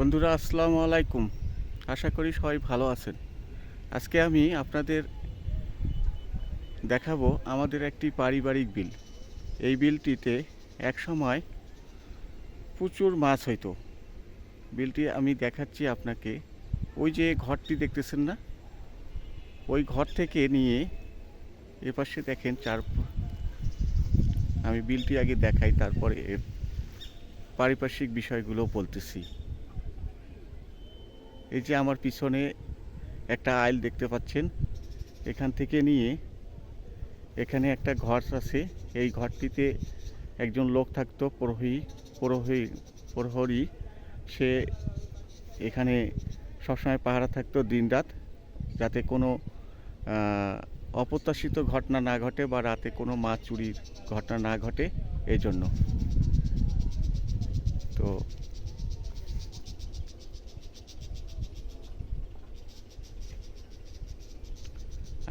বন্ধুরা, আসসালামু আলাইকুম। আশা করি সবাই ভালো আছেন। আজকে আমি আপনাদের দেখাবো আমাদের একটি পারিবারিক বিল। এই বিলটিতে এক সময় প্রচুর মাছ হইতো। বিলটি আমি দেখাচ্ছি আপনাকে। ওই যে ঘরটি দেখতেছেন না? ওই ঘর থেকে নিয়ে এপাশে দেখেন চার আমি বিলটি আগে দেখাই, তারপরে পারিপার্শ্বিক বিষয়গুলো বলতেছি। এই যে আমার পিছনে একটা আইল দেখতে পাচ্ছেন। এখান থেকে নিয়ে এখানে একটা ঘর আছে। এই ঘরটিতে একজন লোক থাকতো, প্রহরী প্রহরী প্রহরী। সে এখানে সবসময় পাহারা থাকতো দিনরাত যাতে কোনো অপ্রত্যাশিত ঘটনা না ঘটে বা রাতে কোনো মাছ চুরির ঘটনা না ঘটে এই জন্য তো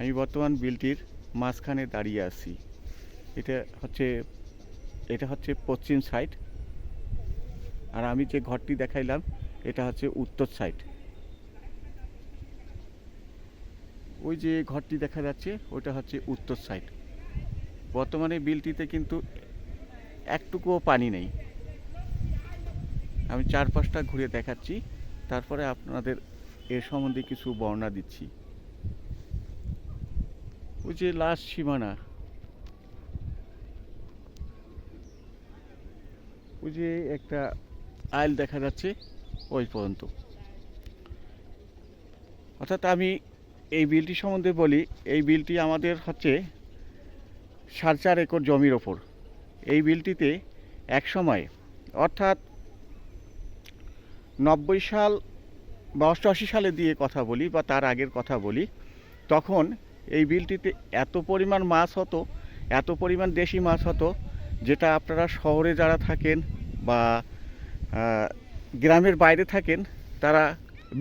আমি বর্তমান বিলটির মাঝখানে দাঁড়িয়ে আছি। এটা হচ্ছে এটা হচ্ছে পশ্চিম সাইড। আর আমি যে ঘরটি দেখাইলাম, এটা হচ্ছে উত্তর সাইড। ওই যে ঘরটি দেখা যাচ্ছে, ওটা হচ্ছে উত্তর সাইড। বর্তমানে বিলটিতে কিন্তু একটুকুও পানি নেই। আমি চারপাশটা ঘুরে দেখাচ্ছি, তারপরে আপনাদের এর সম্বন্ধে কিছু বর্ণনা দিচ্ছি। ওই যে লাস্ট সীমানা। ওই যে একটা আইল দেখা যাচ্ছে, ওই পর্যন্ত। অর্থাৎ আমি এই বিলটি সম্বন্ধে বলি, এই বিলটি আমাদের হচ্ছে সাড়ে চার একর জমির ওপর। এই বিলটিতে এক সময়, অর্থাৎ নব্বই সাল বা অষ্টআশি সালে দিয়ে কথা বলি বা তার আগের কথা বলি, তখন এই বিলটিতে এত পরিমাণ মাছ হতো, এত পরিমাণ দেশি মাছ হতো, যেটা আপনারা শহরে যারা থাকেন বা গ্রামের বাইরে থাকেন, তারা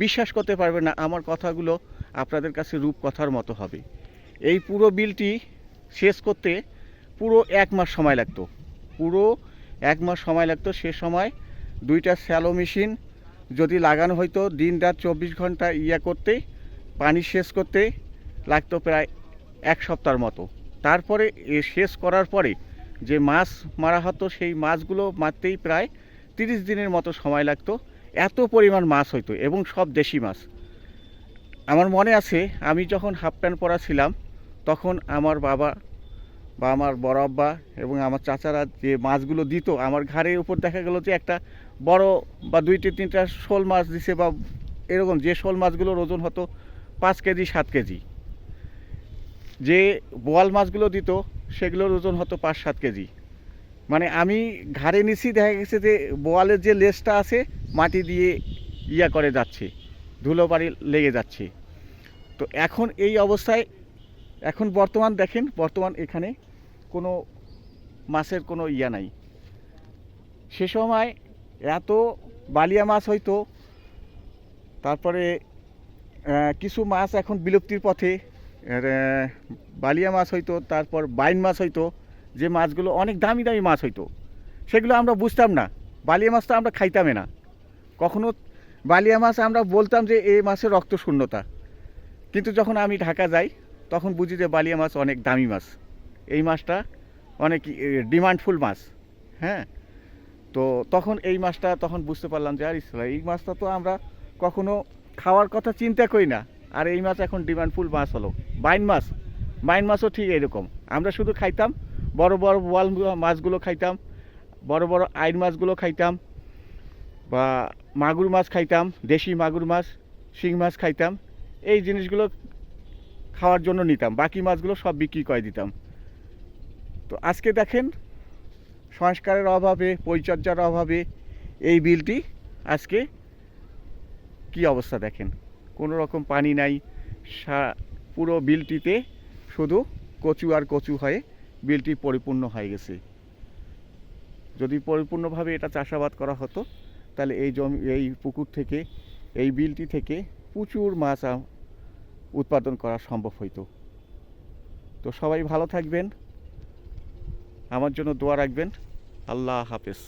বিশ্বাস করতে পারবে না, আমার কথাগুলো আপনাদের কাছে রূপকথার মতো হবে। এই পুরো বিলটি শেষ করতে পুরো এক মাস সময় লাগতো। পুরো এক মাস সময় লাগতো, সে সময় দুইটা স্যালো মেশিন যদি লাগানো হয়তো দিন রাত চব্বিশ ঘণ্টা ইয়া করতে, পানি শেষ করতে লাগতো প্রায় এক সপ্তাহের মতো। তারপরে শেষ করার পরে যে মাছ মারা হতো, সেই মাছগুলো মারতেই প্রায় তিরিশ দিনের মতো সময় লাগতো। এত পরিমাণ মাছ হইতো এবং সব দেশি মাছ। আমার মনে আছে, আমি যখন হাফ প্যান্ট পরা ছিলাম, তখন আমার বাবা বা আমার বড় আব্বা এবং আমার চাচারা যে মাছগুলো দিত, আমার ঘাড়ের উপর দেখা গেল যে একটা বড় বা দুইটি তিনটা শোল মাছ দিছে বা এরকম যে শোল মাছগুলোর ওজন হতো পাঁচ কেজি, সাত কেজি। যে বোয়াল মাছগুলো দিত, সেগুলোর ওজন হতো পাঁচ সাত কেজি। মানে আমি ঘাড়ে নিছি, দেখা গেছে যে বোয়ালের যে লেজটা আছে, মাটি দিয়ে ইয়া করে যাচ্ছে, ধুলো বাড়ি লেগে যাচ্ছে। তো এখন এই অবস্থায়, এখন বর্তমান দেখেন, বর্তমান এখানে কোনো মাছের কোনো ইয়া নাই। সে সময় এত বালিয়া মাছ হইতো, তারপরে কিছু মাছ এখন বিলুপ্তির পথে বালিয়া মাছ হইতো, তারপর বাইন মাছ হইতো, যে মাছগুলো অনেক দামি দামি মাছ হইতো, সেগুলো আমরা বুঝতাম না। বালিয়া মাছটা আমরা খাইতামই না। কখনো বালিয়া মাছ আমরা বলতাম যে এই মাছের রক্ত শূন্যতা। কিন্তু যখন আমি ঢাকা যাই, তখন বুঝি যে বালিয়া মাছ অনেক দামি মাছ। এই মাছটা অনেক ডিমান্ডফুল মাছ। হ্যাঁ? তো তখন এই মাছটা তখন বুঝতে পারলাম যে, আর ইসলাম এই মাছটা তো আমরা কখনো খাওয়ার কথা চিন্তা করি না। আর এই মাছ এখন ডিমান্ডফুল মাছ হলো। বাইন মাছ বাইন মাছও ঠিক এরকম আমরা শুধু খাইতাম, বড় বড় বোয়াল মাছগুলো খাইতাম, বড় বড় আইন মাছগুলো খাইতাম, বা মাগুর মাছ খাইতাম, দেশি মাগুর মাছ, শিং মাছ খাইতাম, এই জিনিসগুলো খাওয়ার জন্য নিতাম। বাকি মাছগুলো সব বিক্রি করে দিতাম। তো আজকে দেখেন, সংস্কারের অভাবে, পরিচর্যার অভাবে এই বিলটি আজকে কি অবস্থা দেখেন? কোনো রকম পানি নাই। পুরো বিলটিতে শুধু কচু আর কচু হয়ে বিলটি পরিপূর্ণ হয়ে গেছে। যদি পরিপূর্ণভাবে এটা চাষাবাদ করা হতো, তাহলে এই জমি, এই পুকুর থেকে, এই বিলটি থেকে প্রচুর মাছ উৎপাদন করা সম্ভব হইতো। তো সবাই ভালো থাকবেন। আমার জন্য দোয়া রাখবেন। আল্লাহ হাফেজ।